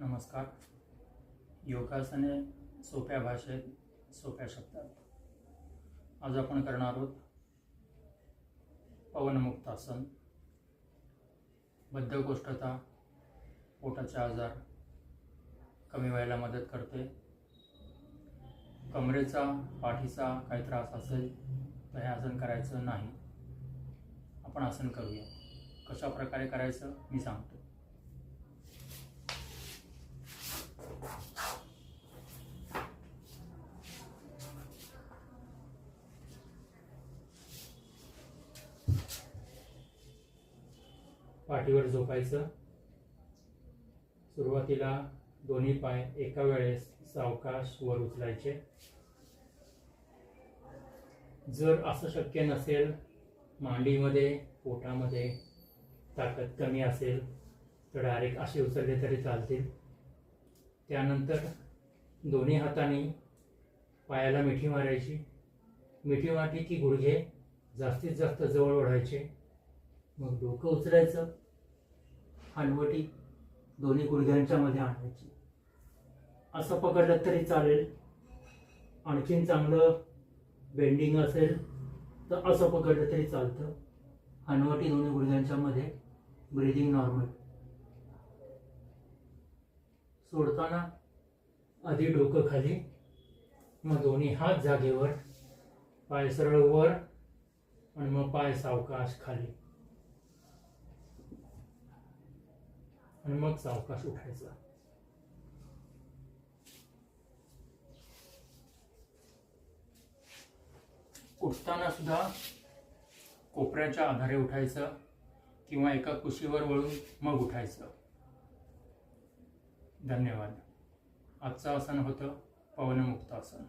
नमस्कार. योगासने सोप्या भाषेत सोप्या शब्दात. आज आपण करणार आहोत पवनमुक्तासन. बद्धकोष्ठता पोटाचे आजार कमी व्हायला मदत करते. कमरेचा पाठीचा काही त्रास असेल तर हे आसन करायचं नाही. आपण आसन करूया. कशा प्रकारे करायचं मी सांगतो. पाठीवर झोपायचं. सुरुवातीला दोन्ही पाय एका वेळेस सावकाश वर उचलायचे. जर असं शक्य नसेल मांडीमध्ये पोटामध्ये ताकद कमी असेल तर डायरेक्ट असे उचलले तरी चालतील. त्यानंतर दोन्ही हाताने पायाला मिठी मारायची. मिठी मारली की गुडघे जास्तीत जास्त जवळ ओढायचे. मग डोकं उचलायचं हनवटी दोन्ही गुडघ्यांच्या मध्ये आणायची. असं पकडलं तरी चालेल. आणखीन चांगलं बेंडिंग असेल तर असं पकडलं तरी चालतं. हनवटी दोन्ही गुडघ्यांच्या मध्ये ब्रिदिंग नॉर्मल सोडताना आधी डोकं खाली मग दोन्ही हात जागेवर पाय सरळ वर आणि मग पाय सावकाश खाली. आणि मग सावकाश उठायचा. उठताना सुद्धा कोपऱ्याच्या आधारे उठायचं किंवा एका कुशीवर वळून मग उठायचं. धन्यवाद. आजचं आसन होतं पवनमुक्त आसन.